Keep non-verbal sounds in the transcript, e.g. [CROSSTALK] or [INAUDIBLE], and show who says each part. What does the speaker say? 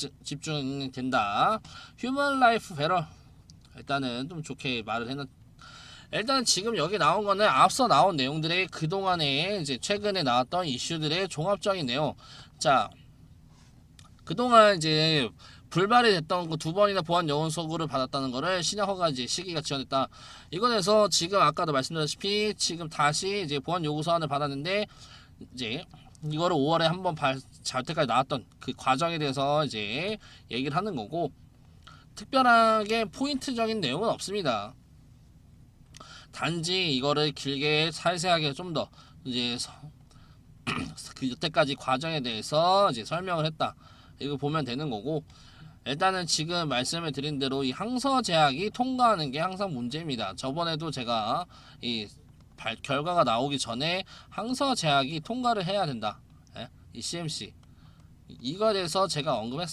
Speaker 1: 집중, 집중 된다. 휴먼 라이프 베럴 일단은 좀 좋게 말을 해놨. 일단 지금 여기 나온 거는 앞서 나온 내용들의 그동안에 이제 최근에 나왔던 이슈들의 종합적인 내용. 자, 그동안 이제 불발이 됐던 그두 번이나 보안 요원 소구를 받았다는 거를 신약 허가 이제 시기가 지연됐다. 이거에서 지금 아까도 말씀드렸다시피 지금 다시 이제 보안 요구 서한을 받았는데 이제 이거를 5월에 한번 잘 때까지 나왔던 그 과정에 대해서 이제 얘기를 하는 거고 특별하게 포인트적인 내용은 없습니다. 단지 이거를 길게 살세하게 좀 더 이제 서- [CLEARS THROAT] 그 여태까지 과정에 대해서 이제 설명을 했다. 이거 보면 되는 거고 일단은 지금 말씀을 드린 대로 이 항서 제약이 통과하는 게 항상 문제입니다. 저번에도 제가 이 발, 결과가 나오기 전에 항서 제약이 통과를 해야 된다. 예? 이 CMC 이거에 대해서 제가 언급했어요.